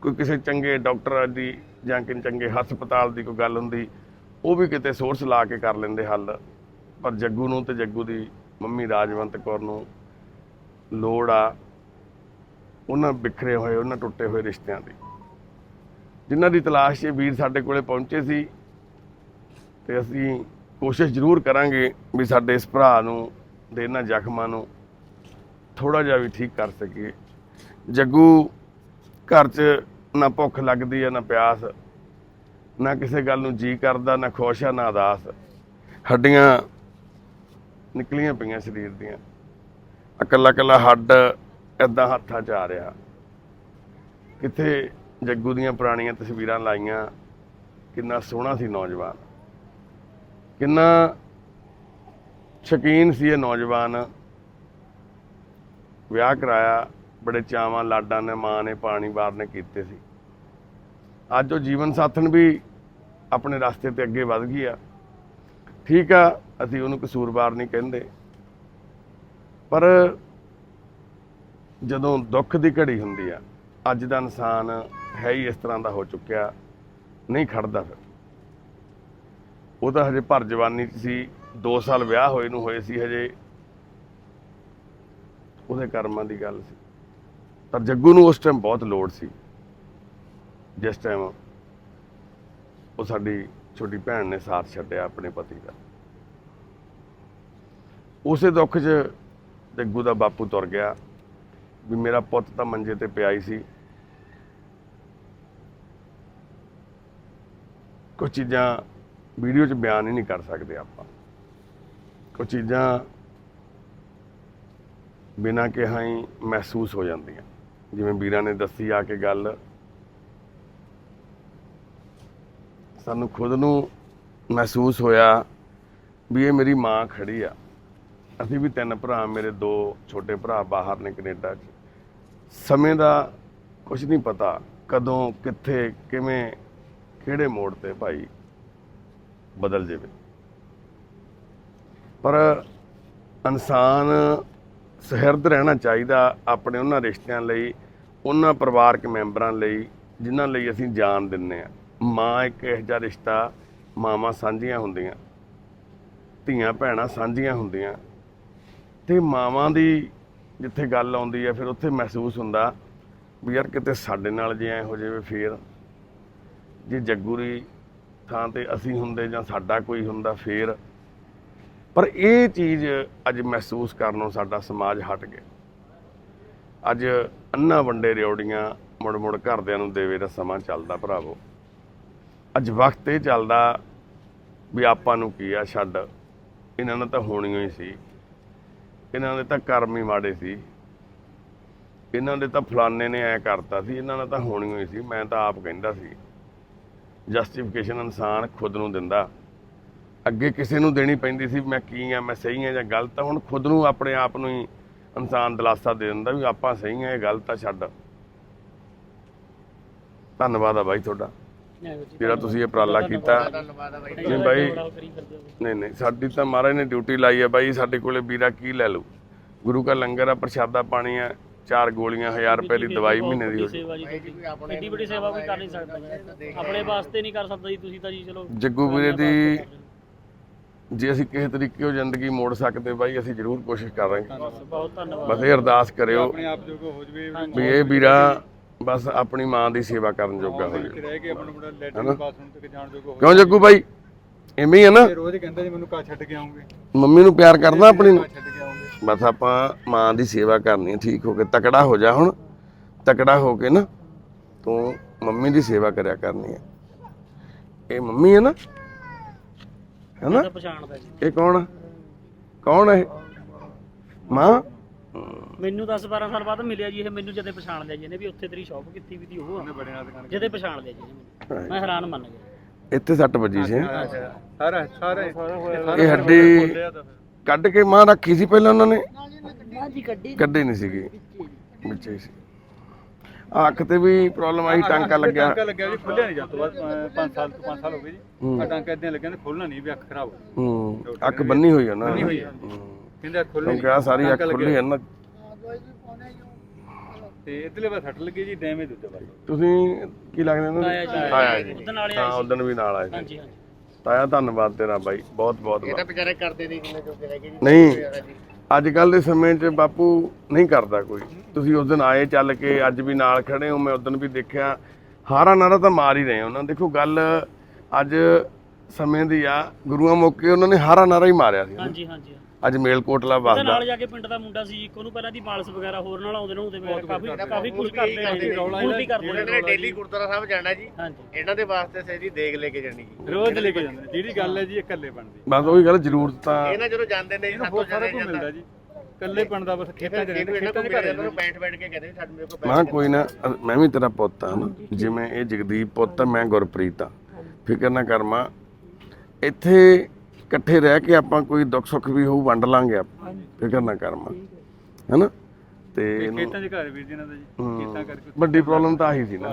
ਕੋਈ ਕਿਸੇ ਚੰਗੇ ਡਾਕਟਰ ਦੀ ਜਾਂ ਕਿ ਚੰਗੇ ਹਸਪਤਾਲ ਦੀ ਕੋਈ ਗੱਲ ਹੁੰਦੀ, ਉਹ ਵੀ ਕਿਤੇ ਸੋਰਸ ਲਾ ਕੇ ਕਰ ਲੈਂਦੇ ਹੱਲ। ਪਰ ਜੱਗੂ ਨੂੰ ਤੇ ਜੱਗੂ ਦੀ ਮੰਮੀ ਰਾਜਵੰਤ ਕੌਰ ਨੂੰ ਲੋੜ ਆ। ਉਹਨਾਂ ਬਿਖਰੇ ਹੋਏ, ਉਹਨਾਂ ਟੁੱਟੇ ਹੋਏ ਰਿਸ਼ਤਿਆਂ ਦੀ। ਜਿਨ੍ਹਾਂ ਦੀ ਤਲਾਸ਼ 'ਚ ਵੀਰ ਸਾਡੇ ਕੋਲੇ ਪਹੁੰਚੇ ਸੀ ਤੇ ਅਸੀਂ ਕੋਸ਼ਿਸ਼ ਜ਼ਰੂਰ ਕਰਾਂਗੇ ਵੀ ਸਾਡੇ ਇਸ ਭਰਾ ਨੂੰ ਦੇ ਇਹਨਾਂ ਜ਼ਖਮਾਂ ਨੂੰ ਥੋੜਾ ਜਿਹਾ ਵੀ ਠੀਕ ਕਰ ਸਕੀਏ। ਜੱਗੂ ਘਰ 'ਚ ਨਾ ਭੁੱਖ ਲੱਗਦੀ ਹੈ ਨਾ ਪਿਆਸ, ਨਾ ਕਿਸੇ ਗੱਲ ਨੂੰ ਜੀ ਕਰਦਾ, ਨਾ ਖੁਸ਼ ਆ, ਨਾ ਉਦਾਸ। ਹੱਡੀਆਂ ਨਿਕਲੀਆਂ ਪਈਆਂ ਸਰੀਰ ਦੀਆਂ। ਇਕੱਲਾ ਇਕੱਲਾ ਹੱਡ ਏਦਾਂ ਹੱਥਾਂ 'ਚ ਆ ਰਿਹਾ। ਕਿੱਥੇ ਜੱਗੂ ਦੀਆਂ ਪੁਰਾਣੀਆਂ ਤਸਵੀਰਾਂ ਲਾਈਆਂ, ਕਿੰਨਾ ਸੋਹਣਾ ਸੀ ਨੌਜਵਾਨ। ਕਿੰਨਾ ਸ਼ਕੀਨ ਸੀ ਇਹ ਨੌਜਵਾਨ। ਵਿਆਹ ਕਰਾਇਆ, ਬੜੇ ਚਾਵਾਂ, ਲਾਡਾਂ ਨੇ, ਮਾਂ ਨੇ, ਪਾਣੀ ਵਾਰ ਨੇ ਕੀਤੇ ਸੀ। ਅੱਜ ਉਹ ਜੀਵਨ ਸਾਥਣ ਵੀ ਆਪਣੇ ਰਸਤੇ ਤੇ ਅੱਗੇ ਵਧ ਗਈ ਆ। ਠੀਕ ਆ, ਅਸੀਂ ਉਹਨੂੰ ਕਸੂਰਵਾਰ ਨਹੀਂ ਕਹਿੰਦੇ। ਪਰ ਜਦੋਂ ਦੁੱਖ ਦੀ ਘੜੀ ਹੁੰਦੀ ਆ, ਅੱਜ ਦਾ ਇਨਸਾਨ ਹੈ ਹੀ ਇਸ ਤਰ੍ਹਾਂ ਦਾ ਹੋ ਚੁੱਕਿਆ, ਨਹੀਂ ਖੜਦਾ ਫਿਰ। ਉਹ ਤਾਂ ਹਜੇ ਭਰ ਜਵਾਨੀ 'ਚ ਸੀ 2 ਸਾਲ ਵਿਆਹ ਹੋਏ ਨੂੰ ਹੋਏ ਸੀ ਹਜੇ। ਉਹਦੇ ਕਰਮਾਂ ਦੀ ਗੱਲ ਸੀ। ਪਰ ਜੱਗੂ ਨੂੰ ਉਸ ਟਾਈਮ ਬਹੁਤ ਲੋੜ ਸੀ। ਜਿਸ ਟਾਈਮ ਉਹ ਸਾਡੀ ਛੋਟੀ ਭੈਣ ਨੇ ਸਾਥ ਛੱਡਿਆ ਆਪਣੇ ਪਤੀ ਦਾ। ਉਸੇ ਦੁੱਖ 'ਚ ਜੱਗੂ ਦਾ ਬਾਪੂ ਤੁਰ ਗਿਆ। ਵੀ ਮੇਰਾ ਪੁੱਤ ਤਾਂ ਮੰਜੇ ਤੇ ਪਿਆ ਹੀ ਸੀ। ਕੁਝ ਚੀਜ਼ਾਂ ਵੀਡੀਓ 'ਚ ਬਿਆਨ ਹੀ ਨਹੀਂ ਕਰ ਸਕਦੇ ਆਪਾਂ। ਕੁਝ ਚੀਜ਼ਾਂ ਬਿਨਾਂ ਕਿਹਾ ਹੀ ਮਹਿਸੂਸ ਹੋ ਜਾਂਦੀਆਂ। ਜਿਵੇਂ ਵੀਰਾਂ ਨੇ ਦੱਸੀ ਆ ਕੇ ਗੱਲ। ਸਾਨੂੰ ਖੁਦ ਨੂੰ ਮਹਿਸੂਸ ਹੋਇਆ ਵੀ ਇਹ ਮੇਰੀ ਮਾਂ ਖੜੀ ਆ। ਅਸੀਂ ਵੀ ਤਿੰਨ ਭਰਾ, ਮੇਰੇ ਦੋ ਛੋਟੇ ਭਰਾ ਬਾਹਰ ਨੇ ਕੈਨੇਡਾ 'ਚ। ਸਮੇਂ ਦਾ ਕੁਝ ਨਹੀਂ ਪਤਾ ਕਦੋਂ, ਕਿੱਥੇ, ਕਿਵੇਂ, ਕਿਹੜੇ ਮੋੜ ਤੇ ਭਾਈ ਬਦਲ ਜਾਵੇ। ਪਰ ਇਨਸਾਨ ਸਹਿਰਦ ਰਹਿਣਾ ਚਾਹੀਦਾ ਆਪਣੇ ਉਹਨਾਂ ਰਿਸ਼ਤਿਆਂ ਲਈ, ਉਹਨਾਂ ਪਰਿਵਾਰਕ ਮੈਂਬਰਾਂ ਲਈ, ਜਿਨ੍ਹਾਂ ਲਈ ਅਸੀਂ ਜਾਨ ਦਿੰਨੇ ਆ ਮਾਂ ਇੱਕ ਇਹੋ ਜਿਹਾ ਰਿਸ਼ਤਾ, ਮਾਵਾਂ ਸਾਂਝੀਆਂ ਹੁੰਦੀਆਂ, ਧੀਆਂ ਭੈਣਾਂ ਸਾਂਝੀਆਂ ਹੁੰਦੀਆਂ। ਤੇ ਮਾਵਾਂ ਦੀ ਜਿੱਥੇ ਗੱਲ ਆਉਂਦੀ ਹੈ ਫਿਰ ਉੱਥੇ ਮਹਿਸੂਸ ਹੁੰਦਾ ਵੀ ਯਾਰ ਕਿਤੇ ਸਾਡੇ ਨਾਲ ਜੇ ਐ ਹੋ ਜਾਵੇ ਫੇਰ। ਜੇ ਜੱਗੂਰੀ ਥਾਂ ਤੇ ਅਸੀਂ ਹੁੰਦੇ ਜਾਂ ਸਾਡਾ ਕੋਈ ਹੁੰਦਾ ਫੇਰ। ਪਰ ਇਹ ਚੀਜ਼ ਅੱਜ ਮਹਿਸੂਸ ਕਰਨੋਂ ਸਾਡਾ ਸਮਾਜ ਹਟ ਗਿਆ। ਅੱਜ ਅੰਨਾ ਵੰਡੇ ਰਿਉੜੀਆਂ ਮੁੜ ਮੁੜ ਘਰਦਿਆਂ ਨੂੰ ਦੇਵੇ ਦਾ ਸਮਾਂ ਚੱਲਦਾ ਭਰਾਵੋ। ਅੱਜ ਵਕਤ ਇਹ ਚੱਲਦਾ ਵੀ ਆਪਾਂ ਨੂੰ ਕੀ ਆ, ਛੱਡ। ਇਹਨਾਂ ਨਾਲ ਤਾਂ ਹੋਣੀ ਹੀ ਸੀ। ਇਹਨਾਂ ਦੇ ਤਾਂ ਕਰਮ ਹੀ ਮਾੜੇ ਸੀ। ਇਹਨਾਂ ਦੇ ਤਾਂ ਫਲਾਨੇ ਨੇ ਐ ਕਰਤਾ ਸੀ, ਇਹਨਾਂ ਨਾਲ ਤਾਂ ਹੋਣੀ ਹੀ ਸੀ, ਮੈਂ ਤਾਂ ਆਪ ਕਹਿੰਦਾ ਸੀ। ਜਸਟੀਫਿਕੇਸ਼ਨ ਇਨਸਾਨ ਖੁਦ ਨੂੰ ਦਿੰਦਾ। ਅੱਗੇ ਕਿਸੇ ਨੂੰ ਦੇਣੀ ਪੈਂਦੀ ਸੀ, ਮੈਂ ਕੀ ਆ, ਮੈਂ ਸਹੀ ਆ ਜਾਂ ਗਲਤ ਆ, ਹੁਣ ਖੁਦ ਨੂੰ ਆਪਣੇ ਆਪ ਨੂੰ ਹੀ ਇਨਸਾਨ ਦਿਲਾਸਾ ਦੇ ਦਿੰਦਾ ਵੀ ਆਪਾਂ ਸਹੀ ਆ, ਇਹ ਗਲਤ ਆ, ਛੱਡ। ਧੰਨਵਾਦ ਆ ਬਾਈ ਤੁਹਾਡਾ। ਜਿਹੜਾ ਤੁਸੀਂ ਇਹ ਉਪਰਾਲਾ ਕੀਤਾ। ਨਹੀਂ ਬਾਈ ਨਹੀਂ ਨਹੀਂ ਸਾਡੀ ਤਾਂ ਮਹਾਰਾਜ ਨੇ ਡਿਊਟੀ ਲਾਈ ਹੈ ਬਾਈ ਸਾਡੇ ਕੋਲੇ ਵੀਰਾ ਕੀ ਲੈ ਲੂ ਗੁਰੂ ਕਾ ਲੰਗਰ ਆ ਪ੍ਰਸ਼ਾਦਾ ਪਾਣੀ ਆ ਚਾਰ ਗੋਲੀਆਂ 1000 ਰੁਪਏ ਦੀ ਦਵਾਈ ਮਹੀਨੇ ਦੀ ਹੋ ਜਾਊ। ਸੇਵਾ ਜੀ ਤੁਹਾਡੀ। ਐਡੀ ਵੱਡੀ ਸੇਵਾ ਕੋਈ ਕਰ ਨਹੀਂ ਸਕਦਾ ਆਪਣੇ ਵਾਸਤੇ ਨਹੀਂ ਕਰ ਸਕਦਾ ਜੀ ਤੁਸੀਂ ਤਾਂ ਜੀ ਚਲੋ ਜੱਗੂ ਵੀਰੇ ਦੀ ਜੇ ਅਸੀਂ ਕਿਸੇ ਤਰੀਕੇ ਉਹ ਜ਼ਿੰਦਗੀ ਮੋੜ ਸਕਦੇ ਬਾਈ ਅਸੀਂ ਜ਼ਰੂਰ ਕੋਸ਼ਿਸ਼ ਕਰਾਂਗੇ। ਬਸ ਬਹੁਤ ਧੰਨਵਾਦ। ਬਸ ਇਹ ਅਰਦਾਸ ਕਰਿਓ ਆਪਣੇ ਆਪ ਜੋਗਾ ਹੋ ਜਵੇ। ਵੀ ਇਹ ਵੀਰਾ ਬਸ ਆਪਣੀ ਮਾਂ ਦੀ ਸੇਵਾ ਕਰਨ ਜੋਗਾ ਹੋ ਜਾਵੇ ਰਹਿ ਕੇ ਆਪਣਾ ਮੁੰਡਾ ਲੈਟਰ ਬਾਥਰੂਮ ਤੱਕ ਜਾਣ ਜੋਗਾ ਹੋ ਕਿਉਂ ਜੱਗੂ ਬਾਈ? ਐਵੇਂ ਹੀ ਆ ਨਾ? ਰੋਜ਼ ਕਹਿੰਦਾ ਜੀ ਮੈਨੂੰ ਕਾ ਛੱਡ ਕੇ ਆਉਂਗੇ। ਮੰਮੀ ਨੂੰ ਪਿਆਰ ਕਰਦਾ ਆਪਣੀ ਨੂੰ ਕਾ ਛੱਡ ਕੇ ਆਉਂਗੇ। ਬਸ ਆਪਾਂ ਮਾਂ ਦੀ ਸੇਵਾ ਕਰਨੀ ਹੈ ਠੀਕ ਹੋ ਕੇ। ਤਕੜਾ ਹੋ ਜਾ ਹੁਣ। ਤਕੜਾ ਹੋ ਕੇ ਨਾ ਤੂੰ ਮੰਮੀ ਦੀ ਸੇਵਾ ਕਰਿਆ ਕਰਨੀ ਹੈ ਇਹ ਮੰਮੀ ਹੈ ਨਾ? ਹੈ ਨਾ ਤਾਂ ਪਛਾਣਦਾ ਜੀ। ਇਹ ਕੌਣ? ਕੌਣ ਹੈ ਇਹ? ਮਾਂ? ਮੈਨੂੰ 10 12 ਸਾਲ ਬਾਅਦ ਮਿਲਿਆ ਜੀ ਇਹ ਮੈਨੂੰ ਜਦੇ ਪਛਾਣ ਲਿਆ ਜੀ ਇਹਨੇ ਵੀ ਉੱਥੇ ਤੇਰੀ ਸ਼ਾਪ ਕਿੱਥੇ ਵੀ ਦੀ ਉਹ ਆ। ਬੜੇ ਨਾਲ ਦੁਕਾਨ ਜਦੇ ਪਛਾਣ ਲਿਆ ਜੀ ਇਹਨੇ ਮੈਨੂੰ। ਮੈਂ ਹੈਰਾਨ ਮੰਨ ਗਿਆ। ਇੱਥੇ ਸੱਟ ਵੱਜੀ ਸੀ ਹੈਂ? ਸਾਰਾ ਸਾਰਾ ਇਹ ਹੱਡੀ ਕੱਢ ਕੇ ਮਾਂ ਰੱਖੀ ਸੀ ਪਹਿਲਾਂ ਉਹਨਾਂ ਨੇ? ਨਾ ਜੀ ਗੱਡੀ ਕੱਢੀ ਨਹੀਂ ਸੀਗੀ। ਵਿੱਚ ਹੀ ਸੀ। ਆਹ ਅੱਖ ਤੇ ਵੀ ਪ੍ਰੋਬਲਮ ਆਈ ਟਾਂਕਾ ਲੱਗਿਆ। ਟਾਂਕਾ ਲੱਗਿਆ ਜੀ ਖੁੱਲਿਆ ਨਹੀਂ ਜਦ ਤੋਂ ਬਾਅਦ 5 ਸਾਲ ਤੋਂ 5 ਸਾਲ ਹੋ ਗਏ ਜੀ। ਹੂੰ। ਆ ਟਾਂਕਾ ਇਦਾਂ ਲੱਗਿਆ ਨੇ ਖੋਲਣਾ ਨਹੀਂ ਵੀ ਅੱਖ ਖਰਾਬ ਹੋ ਗਈ। ਹੂੰ ਅੱਖ ਬੰਨੀ ਹੋਈ ਹੈ ਨਾ। ਬੰਨੀ ਹੋਈ ਹੈ। ਹੂੰ। ਕਹਿੰਦੇ ਕਿਉਂਕਿ ਆ ਸਾਰੀ ਅੱਖ ਖੁੱਲੀ ਹੈ ਨਾ। ਤੇ ਇਧਰਲੇ ਪਾਸੇ ਸੱਟ ਲੱਗੀ ਜੀ ਡੈਮੇਜ ਦੂਜਾ ਪਾਸੇ। ਤੁਸੀਂ ਕੀ ਲੱਗਦੇ ਉਹਨਾਂ ਤਾਇਆ ਜੀ। ਤਾਇਆ ਹਾਂ ਆਏ ਸੀ। ਵੀ ਨਾਲ ਆਏ ਸੀ। ਹਾਂਜੀ ਹਾਂਜੀ। ਤਾਇਆ ਧੰਨਵਾਦ ਤੇਰਾ ਬਾਈ। ਬਹੁਤ ਬਹੁਤ ਇਹ ਤਾਂ ਵਿਚਾਰੇ ਕਰਦੇ ਨਹੀਂ ਜਿੰਨੇ ਜੋਗੇ ਹੈਗੇ ਜੀ। ਨਹੀਂ ਹਾਂਜੀ। ਅੱਜ ਕੱਲ ਦੇ ਸਮੇਂ 'ਚ ਬਾਪੂ ਨਹੀਂ ਕਰਦਾ ਕੋਈ। ਤੁਸੀਂ ਉਸ ਦਿਨ ਆਏ ਚੱਲ ਕੇ ਅੱਜ ਵੀ ਨਾਲ ਖੜੇ ਹੋ। ਮੈਂ ਉਸ ਦਿਨ ਵੀ ਦੇਖਿਆ ਹਾਰਾ ਨਾਰਾ ਤਾਂ ਮਾਰ ਹੀ ਰਹੇ ਹੋ ਉਹਨਾਂ ਦੇਖੋ ਗੱਲ ਅੱਜ ਸਮੇਂ ਦੀ ਆ। ਗੁਰੂਆਂ ਮੌਕੇ ਉਹਨਾਂ ਨੇ ਹਾਰਾ ਨਾਰਾ ਹੀ ਮਾਰਿਆ ਸੀ। ਹਾਂਜੀ ਹਾਂਜੀ। ਅੱਜ ਮੇਲਕੋਟਲਾ ਉਹਦੇ ਵਸਦਾ। ਨਾਲ ਜਾ ਕੇ ਪਿੰਡ ਦਾ ਮੁੰਡਾ ਸੀ ਇੱਕ ਉਹਨੂੰ ਪਹਿਲਾਂ ਦੀ ਮਾਲਸ ਵਗੈਰਾ ਹੋਰ ਨਾਲ ਆਉਂਦੇ ਨੇ ਉਹਦੇ ਵਗੈਰਾ ਕਾਫੀ ਕਾਫੀ ਕੁਝ ਕਰਦੇ ਨੇ ਹੁਣ ਵੀ ਕਰਦੇ ਨੇ। ਨੇ ਡੇਲੀ ਗੁਰਦੁਆਰਾ ਸਾਹਿਬ ਜਾਣਾ ਜੀ ਹਾਂਜੀ। ਇਹਨਾਂ ਦੇ ਵਾਸਤੇ ਸਹੀ ਦੇਖ ਲੈ ਕੇ ਜਾਣੀ ਜੀ। ਰੋਜ਼ ਲੈ ਕੇ ਜਾਂਦੇ ਜਿਹੜੀ ਗੱਲ ਹੈ ਜੀ ਇਕੱਲੇ ਬਣਦੀ। ਬਸ ਉਹੀ ਗੱਲ ਜ਼ਰੂਰਤ ਤਾਂ ਇਹਨਾਂ ਜਦੋਂ ਜਾਂਦੇ ਨੇ ਜੀ ਇਹਨੂੰ ਸਾਤੋਂ ਬਹੁਤ ਸਾਰਾ ਜਾਣਿਆ ਕੁਝ ਜਾਂਦਾ ਮਿਲਦਾ ਜੀ। ਇਕੱਲੇ ਪਣ ਦਾ ਬਸ ਖੇਤਾਂ 'ਚ ਇਹਨੂੰ ਰਹਿੰਦੇ ਇਹਨਾਂ ਖੇਤਾਂ ਕੋਲ 'ਚ ਘਰ ਇਹਨਾਂ ਨੂੰ ਬੈਠ ਬੈਠ ਕੇ ਕਹਿੰਦੇ ਵੀ ਸਾਡੇ ਮੇਰੇ ਕੋਲ ਮੈਂ ਕਿਹਾ ਕੋਈ ਨਾ ਅ- ਮੈਂ ਵੀ ਤੇਰਾ ਪੁੱਤ ਆ ਨਾ। ਜਿਵੇਂ ਇਹ ਜਗਦੀਪ ਪੁੱਤ ਆ ਮੈਂ ਗੁਰਪ੍ਰੀਤ ਆ। ਫਿਕਰ ਨਾ ਕਰ ਮਾਂ ਇੱਥੇ ਇਕੱਠੇ ਰਹਿ ਕੇ ਆਪਾਂ ਕੋਈ ਦੁੱਖ ਸੁੱਖ ਵੀ ਹੋਊ ਵੰਡ ਲਾਂਗੇ ਆਪਾਂ। ਫਿਕਰ ਨਾ ਕਰ ਮਾਂ। ਹੈਨਾ? ਤੇ ਇਹਨੂੰ- ਖੇਤਾਂ 'ਚ ਘਰ ਵੀਰ ਜੀ ਇਹਨਾਂ ਦਾ ਜੀ ਖੇਤਾਂ ਕਰਕੇ ਵੱਡੀ ਪ੍ਰੋਬਲਮ ਤਾਂ ਆਹੀ ਸੀ ਨਾ।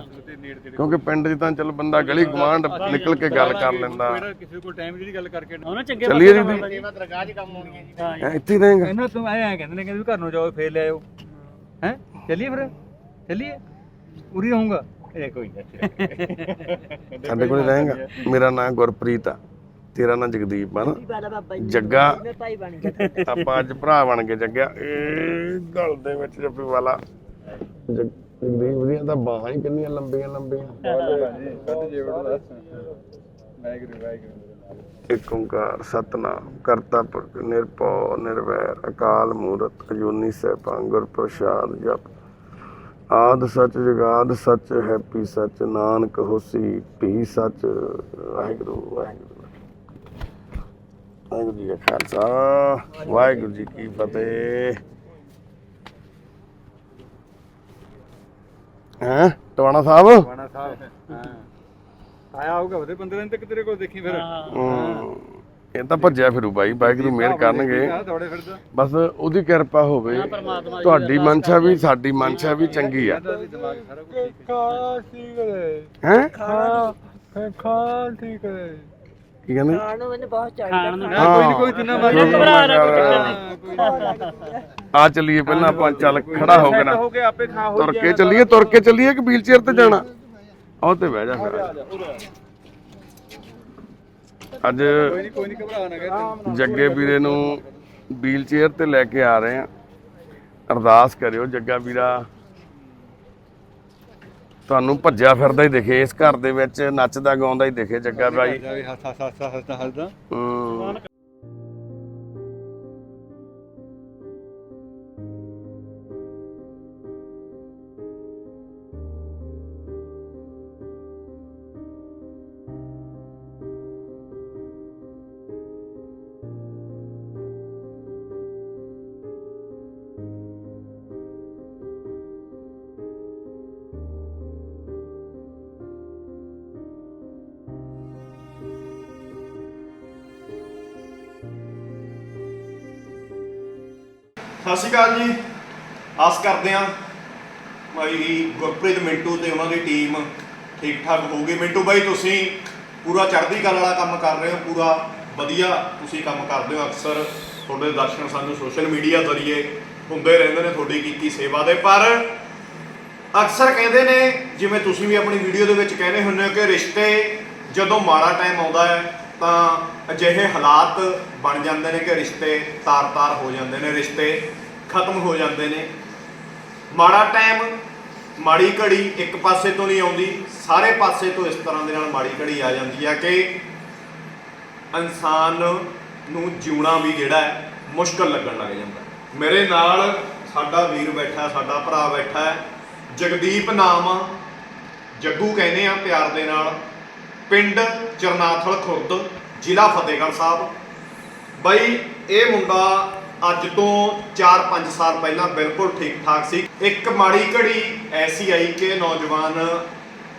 ਕਿਉਂਕਿ ਪਿੰਡ 'ਚ ਤਾਂ ਚਲ ਬੰਦਾ ਗਲੀ ਗਵਾਂਢ ਨਿਕਲ ਕੇ ਗੱਲ ਕਰ ਲੈਂਦਾ। ਕਿਸੇ ਕੋਲ ਟਾਈਮ ਜਿਹੜੀ ਗੱਲ ਕਰਕੇ ਉਹਨਾਂ ਚੰਗੇ ਚੱਲੀਏ ਜੀ। ਦਾ ਦਰਗਾਹ 'ਚ ਕੰਮ ਆਉਣੀ ਹੈ ਜੀ। ਇੱਥੇ ਹੀ ਰਹੇਗਾ। ਇਹਨਾਂ ਤੋਂ ਐ ਐ ਕਹਿੰਦੇ ਨੇ ਕਹਿੰਦੇ ਵੀ ਘਰ ਨੂੰ ਜਾਓ ਫੇਰ ਲੈ ਆਓ। ਹੈ? ਚੱਲੀਏ ਫਿਰ? ਚੱਲੀਏ? ਉਰੀ ਰਹੂੰਗਾ। ਇਹ ਕੋਈ ਨਹੀਂ ਸਾਡੇ ਕੋਲ ਰਹੇਗਾ। ਮੇਰਾ ਨਾਮ ਗੁਰਪ੍ਰੀਤ ਆ। ਤੇਰਾ ਨਾਮ ਜਗਦੀਪ ਆ ਨਾ। ਜੱਗਾ। ਆਪਾਂ ਅੱਜ ਭਰਾ ਬਣ ਕੇ ਜੱਗਿਆ ਇਹ ਗਲ ਦੇ ਵਿੱਚ ਜੱਫੀ ਵਾਲਾ। ਜਗ- ਜਗਦੀਪ ਵਧੀਆ ਤਾਂ ਬਾਹਾਂ ਹੀ ਕਿੰਨੀਆਂ ਲੰਬੀਆਂ ਲੰਬੀਆਂ। ਇੱਕ ਓੰਕਾਰ ਸਤਨਾਮ ਕਰਤਾ ਪੁਰਖ ਨਿਰਭਉ ਨਿਰਵੈਰ ਅਕਾਲ ਮੂਰਤ ਅਜੂਨੀ ਸੈਭੰ ਗੁਰ ਪ੍ਰਸਾਦ ਜਪ। ਆਦ ਸੱਚ ਜਗਾਦ ਸੱਚ ਹੈਪੀ ਸੱਚ ਨਾਨਕ ਹੋਸੀ ਭੀ ਸੱਚ। ਵਾਹਿਗੁਰੂ ਵਾਹਿਗੁਰੂ। ਵਾਹਿਗੁਰੂ ਜੀ ਕਾ ਖਾਲਸਾ ਵਾਹਿਗੁਰੂ ਜੀ ਕੀ ਫਤਿਹ। ਹੈਂ ਟਵਾਣਾ ਸਾਹਿਬ? ਬਾਣਾ ਸਾਹਿਬ। ਹਾਂ। ਆਇਆ ਹੋਊਗਾ ਉਹਦੇ 15 ਦਿਨ ਤੱਕ ਤੇਰੇ ਕੋਲ ਦੇਖੀ ਫਿਰ। ਇਹ ਤਾਂ ਭੱਜਿਆ ਫਿਰੂ ਬਾਈ ਵਾਹਿਗੁਰੂ ਮਿਹਰ ਕਰਨਗੇ। ਬਸ ਉਹਦੀ ਕਿਰਪਾ ਹੋਵੇ ਤੁਹਾਡੀ ਮਨਸ਼ਾ ਵੀ ਸਾਡੀ ਮਨਸ਼ਾ ਵੀ ਚੰਗੀ ਆ। ਹੈ। ਹੈ? ਖਾ ਖਾ ਠੀਕ ਹੈ ਕੀ ਕਹਿੰਦੇ? ਖਾਣ ਨੂੰ ਨਾ ਕੋਈ ਨਹੀਂ ਕੋਈ ਜਿੰਨਾ। ਮਰਜ਼ੀ ਘਬਰਾ ਨਾ। ਕੋਈ ਚੱਕਰ ਨਹੀਂ ਆ ਚੱਲੀਏ ਪਹਿਲਾਂ ਆਪਾਂ ਚੱਲ ਖੜਾ ਹੋ ਕੇ ਨਾ। ਹੋ ਕੇ ਆਪੇ ਖਾ ਹੋ ਤੁਰ ਕੇ ਚੱਲੀਏ ਤੁਰ ਕੇ ਚੱਲੀਏ ਕਿ ਵੀਲ ਚੇਅਰ ਤੇ ਜਾਣਾ? ਆਹ ਤੇ ਬਹਿ ਜਾ ਫਿਰ। ਅੱਜ ਕੋਈ ਨਹੀਂ ਕੋਈ ਨਹੀਂ ਘਬਰਾ ਨਾ ਜੱਗੇ ਵੀਰੇ ਨੂੰ ਵੀਲ ਚੇਅਰ ਤੇ ਲੈ ਕੇ ਆ ਰਹੇ ਆ ਅਰਦਾਸ ਕਰਿਓ ਜੱਗਾ ਵੀਰਾ। ਤੁਹਾਨੂੰ ਭੱਜਿਆ ਫਿਰਦਾ ਹੀ ਦਿਖੇ ਇਸ ਘਰ ਦੇ ਵਿੱਚ ਨੱਚਦਾ ਗਾਉਂਦਾ ਹੀ ਦਿਖੇ ਜੱਗਾ ਬਾਈ। ਹੱਸਦਾ। ਹੱਸਦਾ ਸ਼੍ਰੀ ਅਕਾਲ ਜੀ। ਆਸ ਕਰਦੇ ਹਾਂ ਭਾਈ ਗੁਰਪ੍ਰੀਤ ਮਿੰਟੂ ਤੇ ਉਹਨਾਂ ਦੀ ਟੀਮ ਠੀਕ ਠਾਕ ਹੋਊਗੀ। ਮਿੰਟੂ ਬਾਈ, ਤੁਸੀਂ ਪੂਰਾ ਚੜ੍ਹਦੀ ਕਲਾ ਵਾਲਾ ਕੰਮ ਕਰ ਰਹੇ ਹੋ, ਪੂਰਾ ਵਧੀਆ ਤੁਸੀਂ ਕੰਮ ਕਰਦੇ ਹੋ ਅਕਸਰ। ਤੁਹਾਡੇ ਦਰਸ਼ਨ ਸਾਨੂੰ ਸੋਸ਼ਲ ਮੀਡੀਆ ਜ਼ਰੀਏ ਹੁੰਦੇ ਰਹਿੰਦੇ ਨੇ, ਤੁਹਾਡੀ ਕੀਤੀ ਸੇਵਾ ਦੇ। ਪਰ ਅਕਸਰ ਕਹਿੰਦੇ ਨੇ, ਜਿਵੇਂ ਤੁਸੀਂ ਵੀ ਆਪਣੀ ਵੀਡੀਓ ਦੇ ਵਿੱਚ ਕਹਿੰਦੇ ਹੁੰਦੇ ਹੋ ਕਿ ਰਿਸ਼ਤੇ ਜਦੋਂ ਮਾੜਾ ਟਾਈਮ ਆਉਂਦਾ ਹੈ, ਤਾਂ ਅਜਿਹੇ ਹਾਲਾਤ ਬਣ ਜਾਂਦੇ ਨੇ ਕਿ ਰਿਸ਼ਤੇ ਤਾਰ-ਤਾਰ ਹੋ ਜਾਂਦੇ ਨੇ। ਰਿਸ਼ਤੇ ਖਤਮ ਹੋ ਜਾਂਦੇ ਨੇ। ਮਾੜਾ ਟਾਈਮ ਮਾੜੀ ਘੜੀ ਇੱਕ ਪਾਸੇ ਤੋਂ ਨਹੀਂ ਆਉਂਦੀ ਸਾਰੇ ਪਾਸੇ ਤੋਂ ਇਸ ਤਰ੍ਹਾਂ ਦੇ ਨਾਲ ਮਾੜੀ ਘੜੀ ਆ ਜਾਂਦੀ ਹੈ ਕਿ ਇਨਸਾਨ ਨੂੰ ਜਿਉਣਾ ਵੀ ਜਿਹੜਾ ਹੈ ਮੁਸ਼ਕਲ ਲੱਗਣ ਲੱਗ ਜਾਂਦਾ। ਮੇਰੇ ਨਾਲ ਸਾਡਾ ਵੀਰ ਬੈਠਾ ਸਾਡਾ ਭਰਾ ਬੈਠਾ ਹੈ ਜਗਦੀਪ ਨਾਮ ਆ, ਜੱਗੂ ਕਹਿੰਦੇ ਆ ਪਿਆਰ ਦੇ ਨਾਲ ਪਿੰਡ ਚਰਨਾਥਲ ਖੁਰਦ ਜ਼ਿਲ੍ਹਾ ਫਤਿਹਗੜ੍ਹ ਸਾਹਿਬ। ਬਈ ਇਹ ਮੁੰਡਾ ਅੱਜ ਤੋਂ 4-5 ਸਾਲ ਪਹਿਲਾਂ ਬਿਲਕੁਲ ਠੀਕ ਠਾਕ ਸੀ। ਇੱਕ ਮਾੜੀ ਘੜੀ ਐਸੀ ਆਈ ਕਿ ਨੌਜਵਾਨ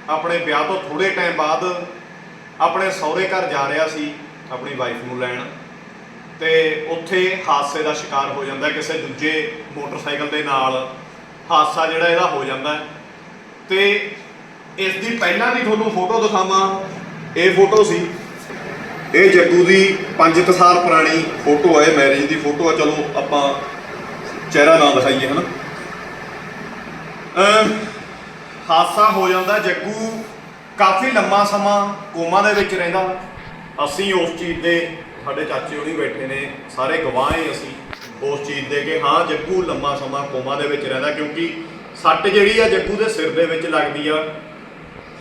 ਆਪਣੇ ਵਿਆਹ ਤੋਂ ਥੋੜੇ ਟਾਈਮ ਬਾਅਦ ਆਪਣੇ ਸਹੁਰੇ ਘਰ ਜਾ ਰਿਹਾ ਸੀ ਆਪਣੀ ਵਾਈਫ ਨੂੰ ਲੈਣ ਤੇ ਉੱਥੇ ਹਾਦਸੇ ਦਾ ਸ਼ਿਕਾਰ ਹੋ ਜਾਂਦਾ ਕਿਸੇ ਦੂਜੇ ਮੋਟਰਸਾਈਕਲ ਦੇ ਨਾਲ। ਹਾਦਸਾ ਜਿਹੜਾ ਇਹਦਾ ਹੋ ਜਾਂਦਾ ਹੈ। ਤੇ ਇਸ ਦੀ ਪਹਿਲਾਂ ਵੀ ਤੁਹਾਨੂੰ ਫੋਟੋ ਦਿਖਾਵਾਂ। ਇਹ ਫੋਟੋ ਸੀ। ਇਹ ਜੱਗੂ ਦੀ 5 ਸਾਲ ਪੁਰਾਣੀ ਫੋਟੋ ਹੈ ਮੈਰਿਜ ਦੀ ਫੋਟੋ ਆ। ਚਲੋ ਆਪਾਂ ਚਿਹਰਾ ਨਾ ਦਿਖਾਈਏ ਹਨਾ? ਅਮ, ਹਾਦਸਾ ਹੋ ਜਾਂਦਾ, ਜੱਗੂ ਕਾਫੀ ਲੰਮਾ ਸਮਾਂ ਕੋਮਾ ਦੇ ਵਿੱਚ ਰਹਿੰਦਾ। ਅਸੀਂ ਉਸ ਚੀਜ਼ ਦੇ, ਸਾਡੇ ਚਾਚੇ ਹੋਣੀ ਬੈਠੇ ਨੇ, ਸਾਰੇ ਗਵਾਹ ਹੀ ਅਸੀਂ ਉਸ ਚੀਜ਼ ਦੇ ਕਿ ਹਾਂ, ਜੱਗੂ ਲੰਮਾ ਸਮਾਂ ਕੋਮਾ ਦੇ ਵਿੱਚ ਰਹਿੰਦਾ, ਕਿਉਂਕਿ ਸੱਟ ਜਿਹੜੀ ਆ ਜੱਗੂ ਦੇ ਸਿਰ ਦੇ ਵਿੱਚ ਲੱਗਦੀ ਆ।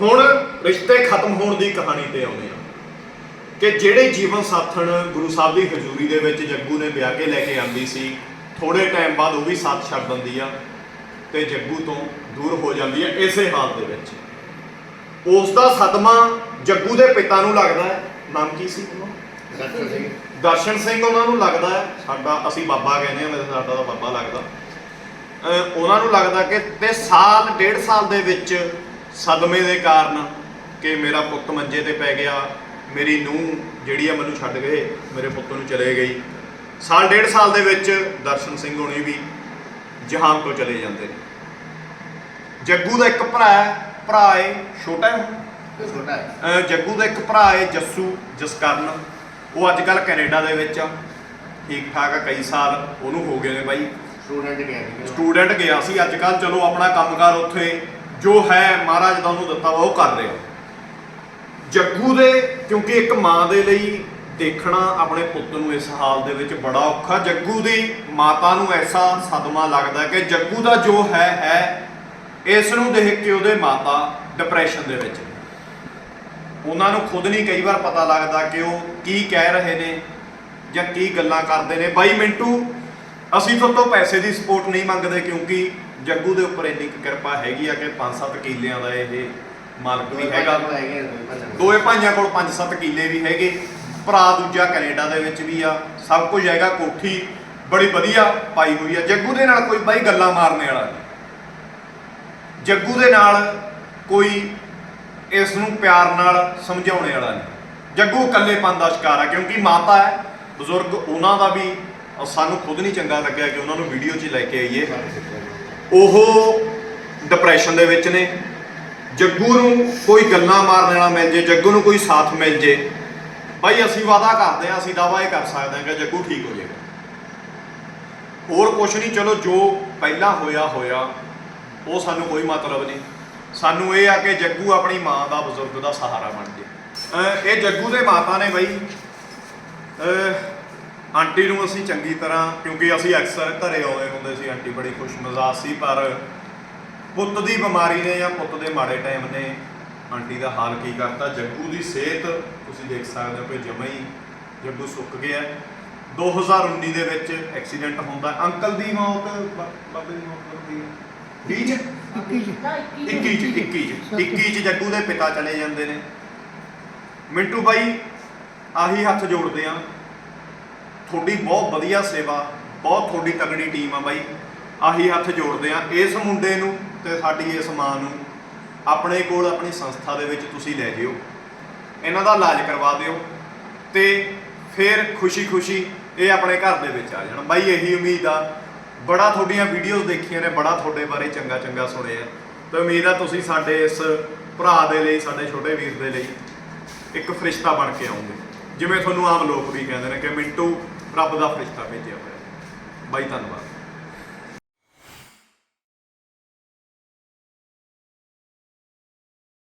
ਹੁਣ ਰਿਸ਼ਤੇ ਖਤਮ ਹੋਣ ਦੀ ਕਹਾਣੀ ਤੇ ਆਉਂਦੇ ਕਿ ਜਿਹੜੇ ਜੀਵਨ ਸਾਥਣ ਗੁਰੂ ਸਾਹਿਬ ਦੀ ਹਜ਼ੂਰੀ ਦੇ ਵਿੱਚ ਜੱਗੂ ਨੇ ਵਿਆਹ ਕੇ ਲੈ ਕੇ ਆਂਦੀ ਸੀ ਥੋੜੇ ਟਾਈਮ ਬਾਅਦ ਉਹ ਵੀ ਸਾਥ ਛੱਡ ਦਿੰਦੀ ਆ ਤੇ ਜੱਗੂ ਤੋਂ ਦੂਰ ਹੋ ਜਾਂਦੀ ਹੈ ਇਸੇ ਹਾਲ ਦੇ ਵਿੱਚ। ਉਸ ਦਾ ਸਦਮਾ ਜੱਗੂ ਦੇ ਪਿਤਾ ਨੂੰ ਲੱਗਦਾ ਹੈ। ਨਾਮ ਕੀ ਸੀ ਉਹਨਾਂ ਦਾ? ਡਾਕਟਰ ਸਿੰਘ। ਦਰਸ਼ਨ ਸਿੰਘ ਉਹਨਾਂ ਨੂੰ ਲੱਗਦਾ ਹੈ। ਸਾਡਾ ਅਸੀਂ ਬਾਬਾ ਕਹਿੰਦੇ ਆ ਮੇਰੇ ਸਾਡਾ ਤਾਂ ਬਾਬਾ ਲੱਗਦਾ। ਉਹਨਾਂ ਨੂੰ ਲੱਗਦਾ ਕਿ ਤੇ ਸਾਲ ਡੇਢ ਸਾਲ ਦੇ ਵਿੱਚ ਸਦਮੇ ਦੇ ਕਾਰਨ ਕਿ ਮੇਰਾ ਪੁੱਤ ਮੰਜੇ ਤੇ ਪੈ ਗਿਆ ਮੇਰੀ ਨੂੰਹ ਜਿਹੜੀ ਆ ਮੈਨੂੰ ਛੱਡ ਗਏ ਮੇਰੇ ਪੁੱਤ ਨੂੰ ਚਲੇ ਗਈ। ਸਾਲ ਡੇਢ ਸਾਲ ਦੇ ਵਿੱਚ ਦਰਸ਼ਨ ਸਿੰਘ ਹੋਣੀ ਵੀ ਜਹਾਨ ਤੋਂ ਚਲੇ ਜਾਂਦੇ ਨੇ। ਜੱਗੂ ਦਾ ਇੱਕ ਭਰਾ ਹੈ ਭਰਾ ਏ ਛੋਟਾ ਹੈ? ਛੋਟਾ ਹੈ। ਜੱਗੂ ਦਾ ਇੱਕ ਭਰਾ ਏ ਜੱਸੂ ਜਸਕਰਨ। ਉਹ ਅੱਜ ਕੱਲ ਕੈਨੇਡਾ ਦੇ ਵਿੱਚ ਆ। ਠੀਕ ਠਾਕ ਆ ਕਈ ਸਾਲ ਉਹਨੂੰ ਹੋ ਗਏ ਨੇ ਬਾਈ। ਸਟੂਡੈਂਟ ਗਿਆ ਸੀ। ਸਟੂਡੈਂਟ ਗਿਆ ਸੀ। ਅੱਜ ਕੱਲ ਚਲੋ ਆਪਣਾ ਕੰਮਕਾਰ ਉੱਥੇ ਜੋ ਹੈ ਮਹਾਰਾਜ ਦਾ ਉਹਨੂੰ ਦਿੱਤਾ ਵਾ ਉਹ ਕਰ ਰਿਹਾ। ਜੱਗੂ ਦੇ, ਕਿਉਂਕਿ ਇੱਕ ਮਾਂ ਦੇ ਲਈ ਦੇਖਣਾ ਆਪਣੇ ਪੁੱਤ ਨੂੰ ਇਸ ਹਾਲ ਦੇ ਵਿੱਚ ਬੜਾ ਔਖਾ। ਜੱਗੂ ਦੀ ਮਾਤਾ ਨੂੰ ਐਸਾ ਸਦਮਾ ਲੱਗਦਾ ਕਿ ਜੱਗੂ ਦਾ ਜੋ ਹੈ ਹੈ, ਇਸ ਨੂੰ ਦੇਖ ਕੇ ਉਹਦੇ ਮਾਤਾ ਡਿਪਰੈਸ਼ਨ ਦੇ ਵਿੱਚ ਉਹਨਾਂ ਨੂੰ ਖੁਦ ਨਹੀਂ ਕਈ ਵਾਰ ਪਤਾ ਲੱਗਦਾ ਕਿ ਉਹ ਕੀ ਕਹਿ ਰਹੇ ਨੇ ਜਾਂ ਕੀ ਗੱਲਾਂ ਕਰਦੇ ਨੇ। ਬਾਈ ਮਿੰਟੂ, ਅਸੀਂ ਤੋਂ ਤੋਂ ਪੈਸੇ ਦੀ ਸਪੋਰਟ ਨਹੀਂ ਮੰਗਦੇ ਕਿਉਂਕਿ ਜੱਗੂ ਦੇ ਉੱਪਰ ਇੰਨੀ ਕੁ ਕਿਰਪਾ ਹੈਗੀ ਆ ਕਿ 5-7 ਕਿਲਿਆਂ ਦਾ ਇਹ ਮਾਲਕ ਵੀ ਹੈਗਾ। ਦੋਏ ਭਾਈਆਂ ਕੋਲ 5-7 ਕਿੱਲੇ ਵੀ ਹੈਗੇ। ਭਰਾ ਦੂਜਾ ਕੈਨੇਡਾ ਦੇ ਵਿੱਚ ਵੀ ਆ। ਸਭ ਕੁਝ ਹੈਗਾ ਕੋਠੀ ਬੜੀ ਵਧੀਆ ਪਾਈ ਹੋਈ ਆ। ਜੱਗੂ ਦੇ ਨਾਲ ਕੋਈ ਬਾਈ ਗੱਲਾਂ ਮਾਰਨੇ ਵਾਲਾ ਨਹੀਂ। ਜੱਗੂ ਦੇ ਨਾਲ ਕੋਈ ਇਸ ਨੂੰ ਪਿਆਰ ਨਾਲ ਸਮਝਾਉਣੇ ਵਾਲਾ ਨਹੀਂ। ਜੱਗੂ ਇਕੱਲੇਪਨ ਦਾ ਸ਼ਿਕਾਰ ਆ ਕਿਉਂਕਿ ਮਾਤਾ ਹੈ ਬਜ਼ੁਰਗ ਉਹਨਾਂ ਦਾ ਵੀ ਸਾਨੂੰ ਖੁਦ ਨਹੀਂ ਚੰਗਾ ਲੱਗਿਆ ਕਿ ਉਹਨਾਂ ਨੂੰ ਵੀਡੀਓ 'ਚ ਲੈ ਕੇ ਆਈਏ। ਉਹ ਡਿਪਰੈਸ਼ਨ ਦੇ ਵਿੱਚ ਨੇ। ਜੱਗੂ ਨੂੰ ਕੋਈ ਗੱਲਾਂ ਮਾਰਨ ਵਾਲਾ ਮਿਲ ਜੇ, ਜੱਗੂ ਨੂੰ ਕੋਈ ਸਾਥ ਮਿਲ ਜੇ। ਭਾਈ ਅਸੀਂ ਵਾਅਦਾ ਕਰਦੇ ਹਾਂ, ਅਸੀਂ ਦਾਅਵਾ ਇਹ ਕਰ ਸਕਦੇ ਹਾਂ ਕਿ ਜੱਗੂ ਠੀਕ ਹੋ ਜਾਏਗਾ। ਹੋਰ ਕੁਛ ਨਹੀਂ, ਚਲੋ ਜੋ ਪਹਿਲਾਂ ਹੋਇਆ ਹੋਇਆ। ਉਹ ਸਾਨੂੰ ਕੋਈ ਮਤਲਬ ਨਹੀਂ। ਸਾਨੂੰ ਇਹ ਆ ਕਿ ਜੱਗੂ ਆਪਣੀ ਮਾਂ ਦਾ, ਬਜ਼ੁਰਗ ਦਾ ਸਹਾਰਾ ਬਣ ਜੇ। ਇਹ ਜੱਗੂ ਦੇ ਮਾਤਾ ਨੇ ਬਈ। ਆਂਟੀ ਨੂੰ ਅਸੀਂ ਚੰਗੀ ਤਰ੍ਹਾਂ, ਕਿਉਂਕਿ ਅਸੀਂ ਅਕਸਰ ਘਰੇ ਆਉਂਦੇ ਹੁੰਦੇ ਸੀ, ਆਂਟੀ ਬੜੀ ਖੁਸ਼ ਮਜ਼ਾਜ ਸੀ, ਪਰ ਪੁੱਤ ਦੀ ਬਿਮਾਰੀ ਨੇ ਜਾਂ ਪੁੱਤ ਦੇ ਮਾੜੇ ਟਾਈਮ ਨੇ ਆਂਟੀ ਦਾ ਹਾਲ ਕੀ ਕਰਤਾ? ਜੱਗੂ ਦੀ ਸਿਹਤ ਤੁਸੀਂ ਦੇਖ ਸਕਦੇ ਹੋ ਕਿ ਜਮਾ ਹੀ ਜੱਗੂ ਸੁੱਕ ਗਿਆ। 2019 ਦੇ ਵਿੱਚ ਐਕਸੀਡੈਂਟ ਹੁੰਦਾ। ਅੰਕਲ ਦੀ ਮੌਤ ਬਾਬੇ ਦੀ ਮੌਤ ਹੁੰਦੀ ਹੈ। 20 ਚ? 21 ਚ। 21 ਚ। 21 ਚ ਜੱਗੂ ਦੇ ਪਿਤਾ ਚਲੇ ਜਾਂਦੇ ਨੇ। ਮਿੰਟੂ ਬਾਈ ਆਹੀ ਹੱਥ ਜੋੜਦੇ ਆ। ਤੁਹਾਡੀ ਬਹੁਤ ਵਧੀਆ ਸੇਵਾ ਬਹੁਤ ਤੁਹਾਡੀ ਤਗੜੀ ਟੀਮ ਆ ਬਾਈ। ਆਹੀ ਹੱਥ ਜੋੜਦੇ ਆ। ਇਸ ਮੁੰਡੇ ਨੂੰ ਤੇ ਸਾਡੀ ਇਸ ਮਾਂ ਨੂੰ ਆਪਣੇ ਕੋਲ, ਆਪਣੀ ਸੰਸਥਾ ਦੇ ਵਿੱਚ ਤੁਸੀਂ ਲੈ ਜਿਓ। ਇਹਨਾਂ ਦਾ ਇਲਾਜ ਕਰਵਾ ਦਿਓ ਤੇ ਫਿਰ ਖੁਸ਼ੀ-ਖੁਸ਼ੀ ਇਹ ਆਪਣੇ ਘਰ ਦੇ ਵਿੱਚ ਆ ਜਾਣ। ਬਾਈ, ਇਹੀ ਉਮੀਦ ਆ। ਬੜਾ ਤੁਹਾਡੀਆਂ ਵੀਡੀਓਜ਼ ਦੇਖੀਆਂ ਨੇ, ਬੜਾ ਤੁਹਾਡੇ ਬਾਰੇ ਚੰਗਾ-ਚੰਗਾ ਸੁਣਿਆ ਤੇ ਉਮੀਦ ਆ ਤੁਸੀਂ ਸਾਡੇ ਇਸ ਭਰਾ ਦੇ ਲਈ, ਸਾਡੇ ਛੋਟੇ ਵੀਰ ਦੇ ਲਈ ਇੱਕ ਫਰਿਸ਼ਤਾ ਬਣ ਕੇ ਆਉਂਗੇ ਜਿਵੇਂ ਤੁਹਾਨੂੰ ਆਮ ਲੋਕ ਵੀ ਕਹਿੰਦੇ ਨੇ ਕਿ ਮਿੰਟੂ ਰੱਬ ਦਾ ਫਰਿਸ਼ਤਾ ਭੇਜਿਆ ਹੋਇਆ ਬਾਈ, ਧੰਨਵਾਦ।